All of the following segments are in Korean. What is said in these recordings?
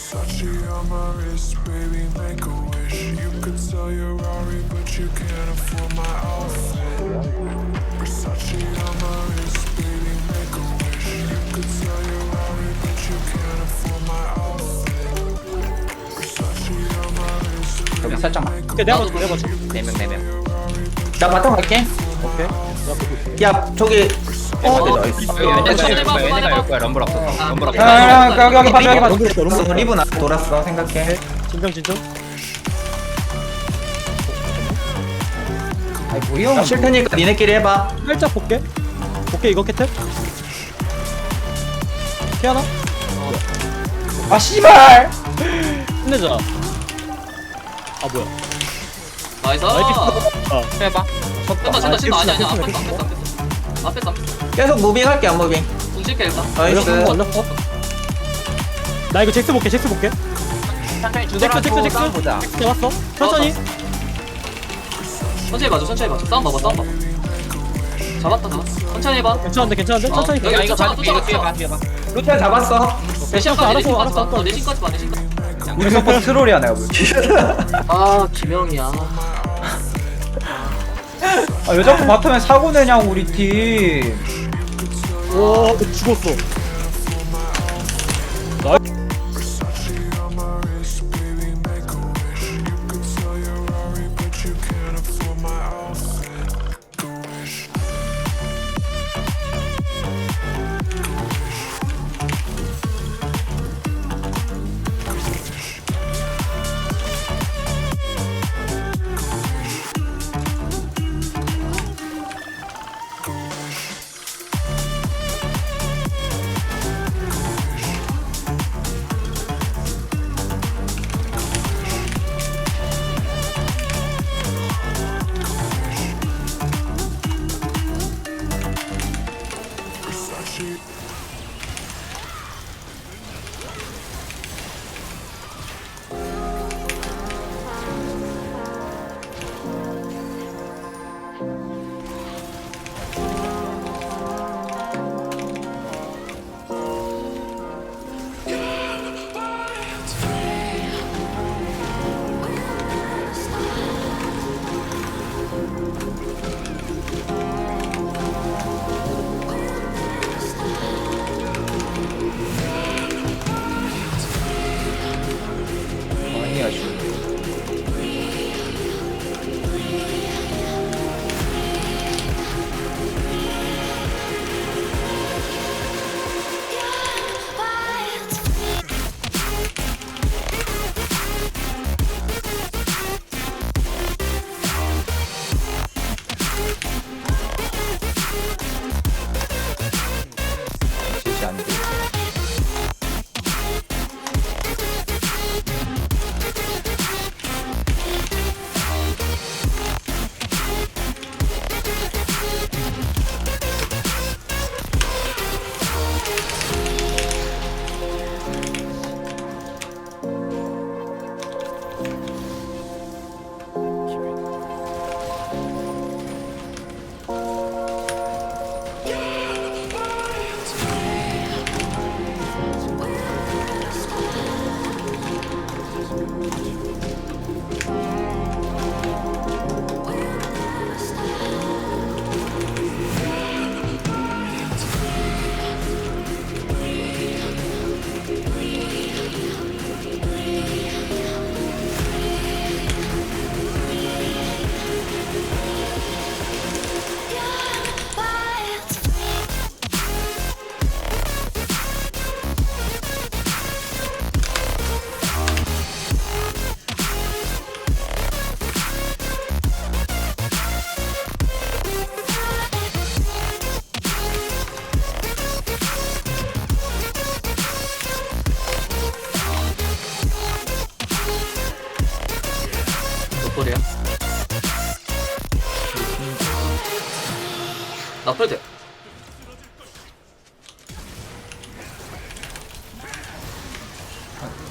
Versace on my wrist, baby, make a wish. You could sell your Rari, but you can't afford my outfit. Versace on my wrist, baby, make a wish. You could sell your Rari, but you can't afford my outfit. Versace on my wrist, 여기 살짝만 오케이 내가 봐줄게 내가 봐줄게 네명 네명 나 바텀 갈게 오케이 야 저기 어 어, 얘네가. 올 거야 럼블 없어서 럼블 야, 야, 여기, 여기 봐줘, 여기 봐줘. 럼블 럼블 리븐 안 돌았어 생각해 진정 진정 아이 나쉴 테니까 니네끼리 해봐 살짝 볼게 오케이 이거 캐틀 피하나? 아 씨발 끝내자 아 뭐야 나이스 나이스 해봐 뺀다 뺀다 뺀다 아니 아니 됐어, 앞에 앞에 앞에 앞에 앞에 계속 무빙 할게 안 무빙. 공실게 일단 나이스 이거 올렸어 나 이거 잭스 볼게 잭스 볼게. 천천히 잭스 잭스 잭스. 보자. 잭스 잡았어. 천천히. 천천히 봐줘 천천히 봐줘 싸움 봐봐 싸움 봐봐. 잡았다 잡았어. 천천히 해봐. 괜찮은데 괜찮은데? 어, 천천히. 여기 가. 이거 뒤에 봐 루테아 잡았어. 내신까지 알았어, 내신까지 알았어, 봐 알았어. 내신까지 봐 내신까지 우리 서포트 트롤이야 내가 볼 아 김영이야. 아, 왜 자꾸 바텀에 사고 내냐고 우리 팀 오 죽었어 나 펄드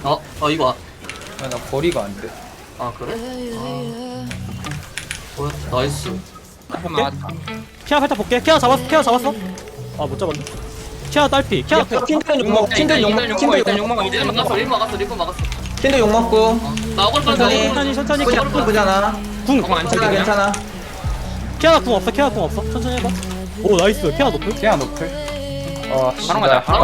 어? 어 이거 야, 나 거리가 안돼. 아 그래? 아. 뭐야? 나이스. 잠깐만. 피아 살짝 볼게. 피아 잡았어 피아 잡았어. 아 못 잡았네. 키아 딸피 키아 야, 킨드는 욕 먹, 킨드 욕 먹, 일단 킨드 일단 욕욕 먹, 먹어 이제 막았어 리프 막았어 리프 막았어. 킨드 욕 먹고. 나 억울 뻔 천천히. 천천히 천천히. 그냥 키아 쿨 보잖아. 궁안 괜찮아? 괜찮아. 키아나 궁 없어 키아나 궁 없어. 천천히 해봐 오 나이스. 키아 높을 그냥 높을 어 바로 가자 바로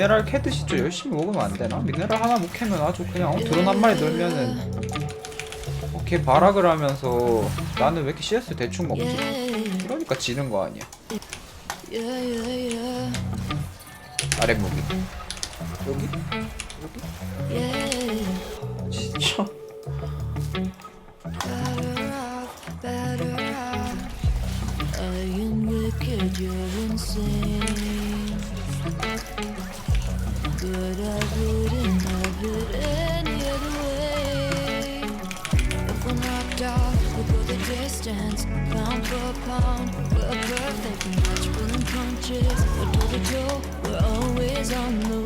미네랄 캐듯이 좀 열심히 먹으면 안 되나? 미네랄 하나 못 캐면 아주 그냥 어, 드론 한 마리 넣으면은 어, 걔 발악을 하면서 나는 왜 이렇게 CS 대충 먹지? 그러니까 지는 거 아니야 yeah, yeah, yeah. 아랫 무기 여기? Yeah. 진짜 distance, pound for pound. We're a perfect match, pulling punches. But toe to toe, we're always on the